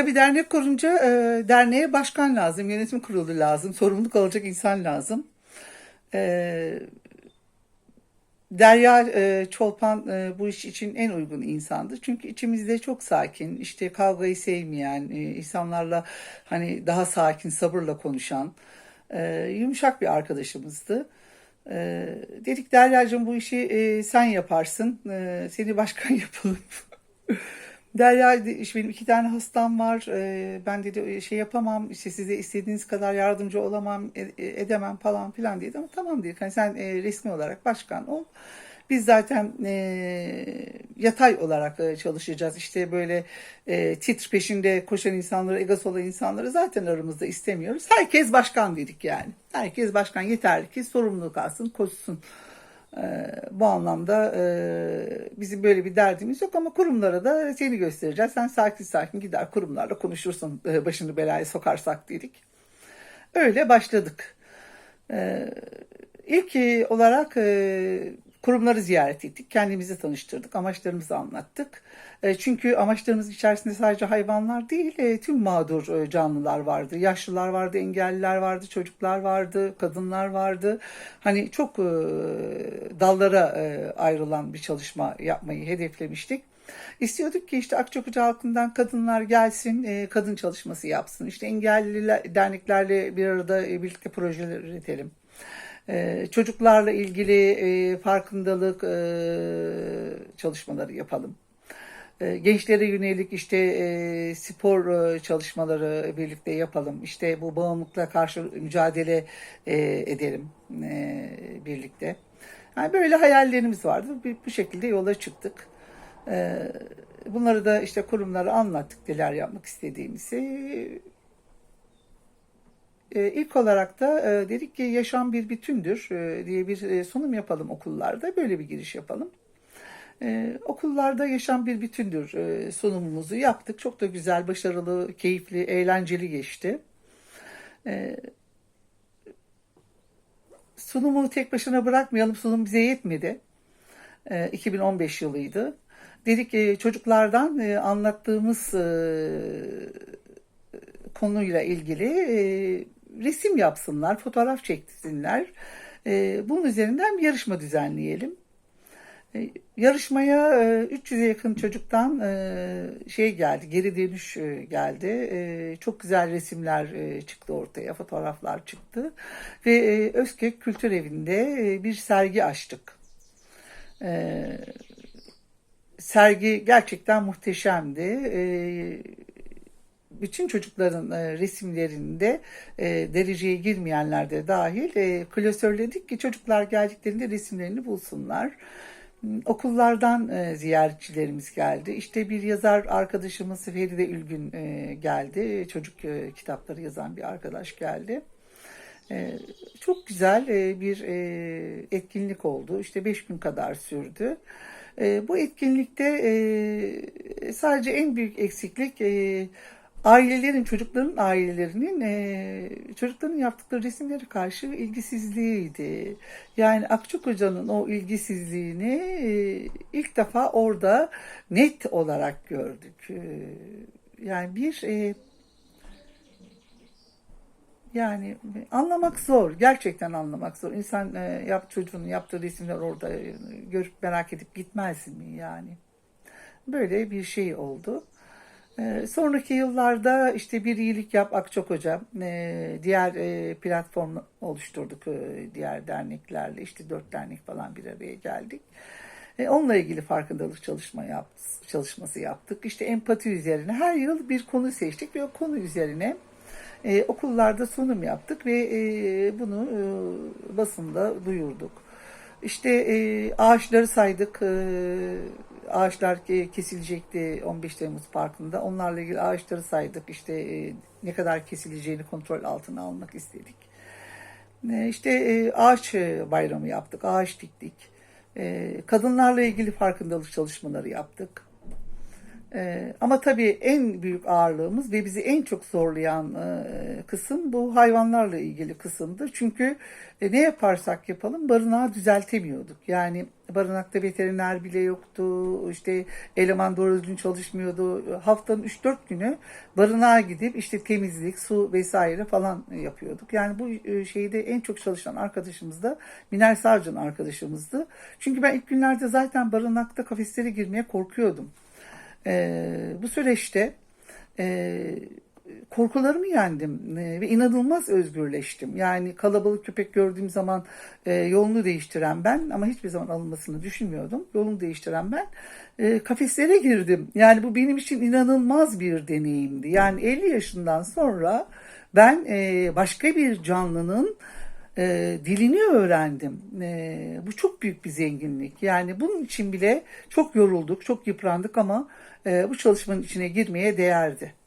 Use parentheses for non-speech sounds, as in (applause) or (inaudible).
Tabii dernek kurunca e, derneğe başkan lazım, yönetim kurulu lazım, sorumluluk alacak insan lazım. E, Derya e, Çolpan e, bu iş için en uygun insandı. Çünkü içimizde çok sakin, işte kavgayı sevmeyen, e, insanlarla hani daha sakin, sabırla konuşan, e, yumuşak bir arkadaşımızdı. E, dedik Derya'cığım bu işi e, sen yaparsın, e, seni başkan (laughs) yapalım. Derya dedi, işte benim iki tane hastam var. Ee, ben dedi şey yapamam. işte size istediğiniz kadar yardımcı olamam, e- e- edemem falan filan dedi. Ama tamam dedik. Hani sen e, resmi olarak başkan ol. Biz zaten e, yatay olarak e, çalışacağız. İşte böyle e, titr peşinde koşan insanları, olan insanları zaten aramızda istemiyoruz. Herkes başkan dedik yani. Herkes başkan yeterli ki sorumluluk alsın, koşsun. Ee, bu anlamda e, bizim böyle bir derdimiz yok ama kurumlara da seni göstereceğiz. Sen sakin sakin gider kurumlarla konuşursun e, başını belaya sokarsak dedik. Öyle başladık. Ee, ilk olarak e, kurumları ziyaret ettik. Kendimizi tanıştırdık. Amaçlarımızı anlattık. E, çünkü amaçlarımız içerisinde sadece hayvanlar değil, e, tüm mağdur e, canlılar vardı. Yaşlılar vardı, engelliler vardı, çocuklar vardı, kadınlar vardı. Hani çok dallara ayrılan bir çalışma yapmayı hedeflemiştik. İstiyorduk ki işte Akçakoca halkından kadınlar gelsin, kadın çalışması yapsın. İşte engelli derneklerle bir arada birlikte projeler üretelim. Ee, çocuklarla ilgili e, farkındalık e, çalışmaları yapalım. E, gençlere yönelik işte e, spor çalışmaları birlikte yapalım. İşte bu bağımlılıkla karşı mücadele edelim birlikte. Yani böyle hayallerimiz vardı. Bu şekilde yola çıktık. E, bunları da işte kurumlara anlattık neler yapmak istediğimizi. E, ilk olarak da e, dedik ki yaşam bir bütündür e, diye bir e, sunum yapalım okullarda. Böyle bir giriş yapalım. E, okullarda yaşam bir bütündür e, sunumumuzu yaptık. Çok da güzel, başarılı, keyifli, eğlenceli geçti. E, sunumu tek başına bırakmayalım. Sunum bize yetmedi. E, 2015 yılıydı. Dedik ki çocuklardan e, anlattığımız e, konuyla ilgili e, resim yapsınlar, fotoğraf çeksinler. E, bunun üzerinden bir yarışma düzenleyelim. E, yarışmaya e, 300'e yakın çocuktan e, şey geldi, geri dönüş e, geldi. E, çok güzel resimler çıktı ortaya, fotoğraflar çıktı. Ve e, Özkök Kültür Evi'nde bir sergi açtık. Sergi gerçekten muhteşemdi. Bütün çocukların e, resimlerinde e, dereceye girmeyenler de dahil e, klasörledik ki çocuklar geldiklerinde resimlerini bulsunlar. Hmm, Okullardan e, ziyaretçilerimiz geldi. İşte bir yazar arkadaşımız Feride Ülgün e, geldi. Çocuk e, kitapları yazan bir arkadaş geldi. Çok güzel bir etkinlik oldu. İşte beş gün kadar sürdü. Bu etkinlikte sadece en büyük eksiklik ailelerin, çocukların ailelerinin e, çocukların yaptıkları resimlere karşı ilgisizliğiydi. Yani Akçakoca'nın o ilgisizliğini e, ilk defa orada net olarak gördük. E, yani bir e, yani anlamak zor. Gerçekten anlamak zor. İnsan e, yap çocuğun yaptığı resimler orada e, görüp merak edip gitmez mi yani? Böyle bir şey oldu. E, sonraki yıllarda işte bir iyilik yap Akçakoca e, diğer e, platform oluşturduk e, diğer derneklerle işte dört dernek falan bir araya geldik. E, onunla ilgili farkındalık çalışma yap, çalışması yaptık. İşte empati üzerine her yıl bir konu seçtik ve o konu üzerine okullarda sunum yaptık ve bunu basında duyurduk. İşte ağaçları saydık. Ağaçlar ke- kesilecekti 15 Temmuz Parkı'nda. Onlarla ilgili ağaçları saydık. İşte e, ne kadar kesileceğini kontrol altına almak istedik. E, işte e, ağaç bayramı yaptık. Ağaç diktik. Kadınlarla ilgili farkındalık çalışmaları yaptık. Ee, ama tabii en büyük ağırlığımız ve bizi en çok zorlayan e, kısım bu hayvanlarla ilgili kısımdı. Çünkü e, ne yaparsak yapalım barınağı düzeltemiyorduk. Yani barınakta veteriner bile yoktu, işte eleman doğru düzgün çalışmıyordu. Haftanın 3-4 günü barınağa gidip işte temizlik, su vesaire falan yapıyorduk. Yani bu e, şeyde en çok çalışan arkadaşımız da Miner Sarcan arkadaşımızdı. Çünkü ben ilk günlerde zaten barınakta kafeslere girmeye korkuyordum. Ee, bu süreçte e, korkularımı yendim e, ve inanılmaz özgürleştim. Yani kalabalık köpek gördüğüm zaman e, yolunu değiştiren ben ama hiçbir zaman alınmasını düşünmüyordum. Yolunu değiştiren ben e, kafeslere girdim. Yani bu benim için inanılmaz bir deneyimdi. Yani 50 yaşından sonra ben e, başka bir canlının e, dilini öğrendim. E, bu çok büyük bir zenginlik. Yani bunun için bile çok yorulduk, çok yıprandık ama e, bu çalışmanın içine girmeye değerdi.